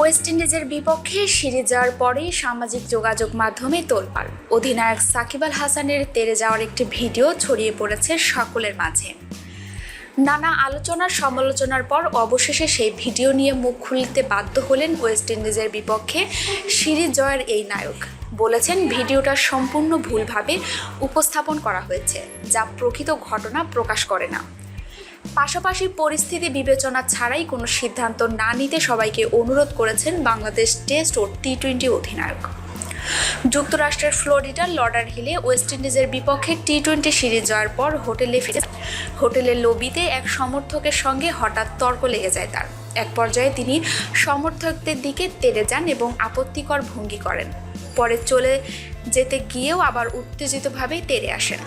West ইন্ডিজের বিপক্ষে series যাওয়ার পরেই সামাজিক যোগাযোগ মাধ্যমে তোলপাড়। অধিনায়ক সাকিব আল হাসানের তেরে যাওয়ার একটি ভিডিও ছড়িয়ে পড়েছে সকলের মাঝে। নানা আলোচনার সমালোচনার পর অবশেষে সেই ভিডিও নিয়ে মুখ খুলতে বাধ্য হলেন ওয়েস্ট ইন্ডিজের বিপক্ষে সিরিজ জয়ের এই নায়ক। বলেছেন, ভিডিওটা সম্পূর্ণ ভুলভাবে উপস্থাপন করা হয়েছে, যা প্রকৃত ঘটনা প্রকাশ করে না। পাশাপাশি পরিস্থিতি বিবেচনা ছাড়াই কোনো সিদ্ধান্ত না নিতে সবাইকে অনুরোধ করেছেন বাংলাদেশ টেস্ট ও টি টোয়েন্টি অধিনায়ক। যুক্তরাষ্ট্রের ফ্লোরিডার লর্ডার হিলে ওয়েস্ট ইন্ডিজের বিপক্ষে টি টোয়েন্টি সিরিজ জয়ের পর হোটেলে ফিরে হোটেলের লবিতে এক সমর্থকের সঙ্গে হঠাৎ তর্ক লেগে যায় তার। এক পর্যায়ে তিনি সমর্থকদের দিকে তেড়ে যান এবং আপত্তিকর ভঙ্গি করেন। পরে চলে যেতে গিয়েও আবার উত্তেজিতভাবেই তেড়ে আসেন।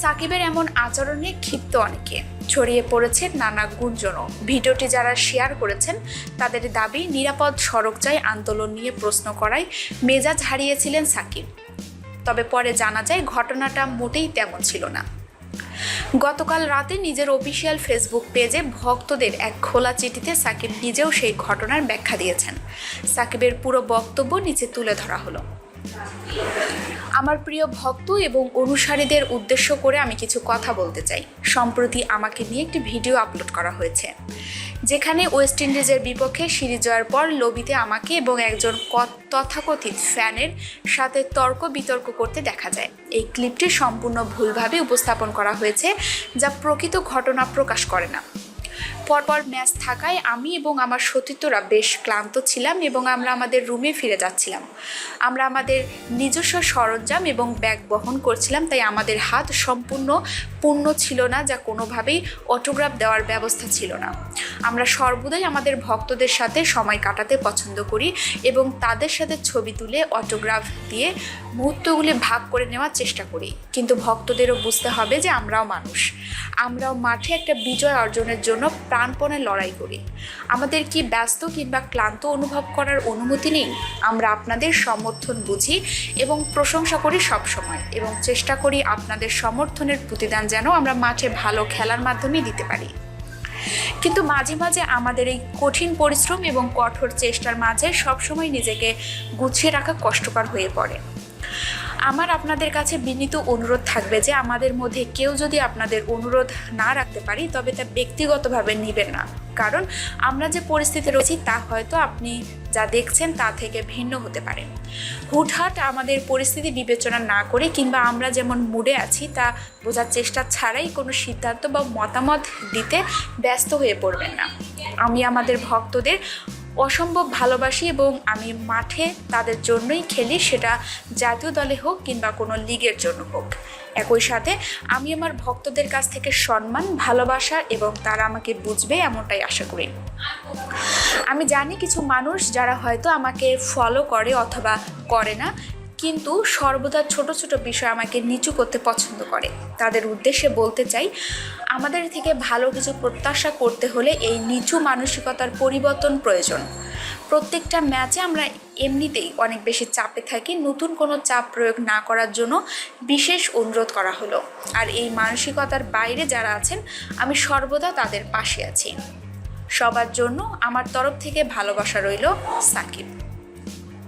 সাকিবের এমন আচরণে ক্ষিপ্ত অনেকে। ছড়িয়ে পড়েছে নানা গুঞ্জনও। ভিডিওটি যারা শেয়ার করেছেন, তাদের দাবি, নিরাপদ সড়ক চাই আন্দোলন নিয়ে প্রশ্ন করায় মেজাজ হারিয়েছিলেন সাকিব। তবে পরে জানা যায়, ঘটনাটা মোটেই তেমন ছিল না। গতকাল রাতে নিজের অফিসিয়াল ফেসবুক পেজে ভক্তদের এক খোলা চিঠিতে সাকিব নিজেও সেই ঘটনার ব্যাখ্যা দিয়েছেন। সাকিবের পুরো বক্তব্য নিচে তুলে ধরা হলো। আমার প্রিয় ভক্ত এবং অনুসারীদের উদ্দেশ্য করে আমি কিছু কথা বলতে চাই। সম্প্রতি আমাকে নিয়ে একটি ভিডিও আপলোড করা হয়েছে। যেখানে ওয়েস্ট ইন্ডিজের বিপক্ষে সিরিজ জয়ের পর লবিতে আমাকে এবং একজন তথাকথিত ফ্যানের সাথে তর্ক বিতর্ক করতে দেখা যায়। এই ক্লিপটি সম্পূর্ণ ভুলভাবে উপস্থাপন করা হয়েছে, যা প্রকৃত ঘটনা প্রকাশ করে না। পরপর ম্যাচ থাকায় আমি এবং আমার সতীর্থরা বেশ ক্লান্ত ছিলাম এবং আমরা আমাদের রুমে ফিরে যাচ্ছিলাম। আমরা আমাদের নিজস্ব সরঞ্জাম এবং ব্যাগ বহন করছিলাম, তাই আমাদের হাত সম্পূর্ণ পূর্ণ ছিল না, যা কোনোভাবেই অটোগ্রাফ দেওয়ার ব্যবস্থা ছিল না। আমরা সর্বদাই আমাদের ভক্তদের সাথে সময় কাটাতে পছন্দ করি এবং তাদের সাথে ছবি তুলে অটোগ্রাফ দিয়ে মুহূর্তগুলি ভাগ করে নেওয়ার চেষ্টা করি। কিন্তু ভক্তদেরও বুঝতে হবে যে আমরাও মানুষ। আমরাও মাঠে একটা বিজয় অর্জনের জন্য প্রাণপণে লড়াই করি। আমাদের কি ব্যস্ত কিংবা ক্লান্ত অনুভব করার অনুমতি নেই? আমরা আপনাদের সমর্থন বুঝি এবং প্রশংসা করি সব সময় এবং চেষ্টা করি আপনাদের সমর্থনের প্রতিদান যেন আমরা মাঠে ভালো খেলার মাধ্যমে দিতে পারি। কিন্তু মাঝে মাঝে আমাদের এই কঠিন পরিশ্রম এবং কঠোর চেষ্টার মাঝে সবসময় নিজেকে গুছিয়ে রাখা কষ্টকর হয়ে পড়ে। আমার আপনাদের কাছে বিনীত অনুরোধ থাকবে যে আমাদের মধ্যে কেউ যদি আপনাদের অনুরোধ না রাখতে পারি, তবে তা ব্যক্তিগতভাবে নেবেন না। কারণ আমরা যে পরিস্থিতি রয়েছি, তা হয়তো আপনি যা দেখছেন, তা থেকে ভিন্ন হতে পারে। হুটহাট আমাদের পরিস্থিতি বিবেচনা না করে কিংবা আমরা যেমন মুডে আছি, তা বোঝার চেষ্টা ছাড়াই কোনো সিদ্ধান্ত বা মতামত দিতে ব্যস্ত হয়ে পড়বেন না। আমি আমাদের ভক্তদের অসম্ভব ভালোবাসি এবং আমি মাঠে তাদের জন্যই খেলি, সেটা জাতীয় দলে হোক কিংবা কোনো লিগের জন্য হোক। একই সাথে আমি আমার ভক্তদের কাছ থেকে সম্মান, ভালোবাসা এবং তারা আমাকে বুঝবে এমনটাই আশা করি। আমি জানি কিছু মানুষ যারা হয়তো আমাকে ফলো করে অথবা করে না কিন্তু সর্বদা ছোট ছোট বিষয় আমাকে নিচু করতে পছন্দ করে। তাদের উদ্দেশ্যে বলতে চাই, আমাদের থেকে ভালো কিছু প্রত্যাশা করতে হলে এই নিচু মানসিকতার পরিবর্তন প্রয়োজন। প্রত্যেকটা ম্যাচে আমরা এমনিতেই অনেক বেশি চাপে থাকি, নতুন কোনো চাপ প্রয়োগ না করার জন্য বিশেষ অনুরোধ করা হলো। আর এই মানসিকতার বাইরে যারা আছেন, আমি সর্বদা তাদের পাশে আছি। সবার জন্য আমার তরফ থেকে ভালোবাসা রইল সাকিব।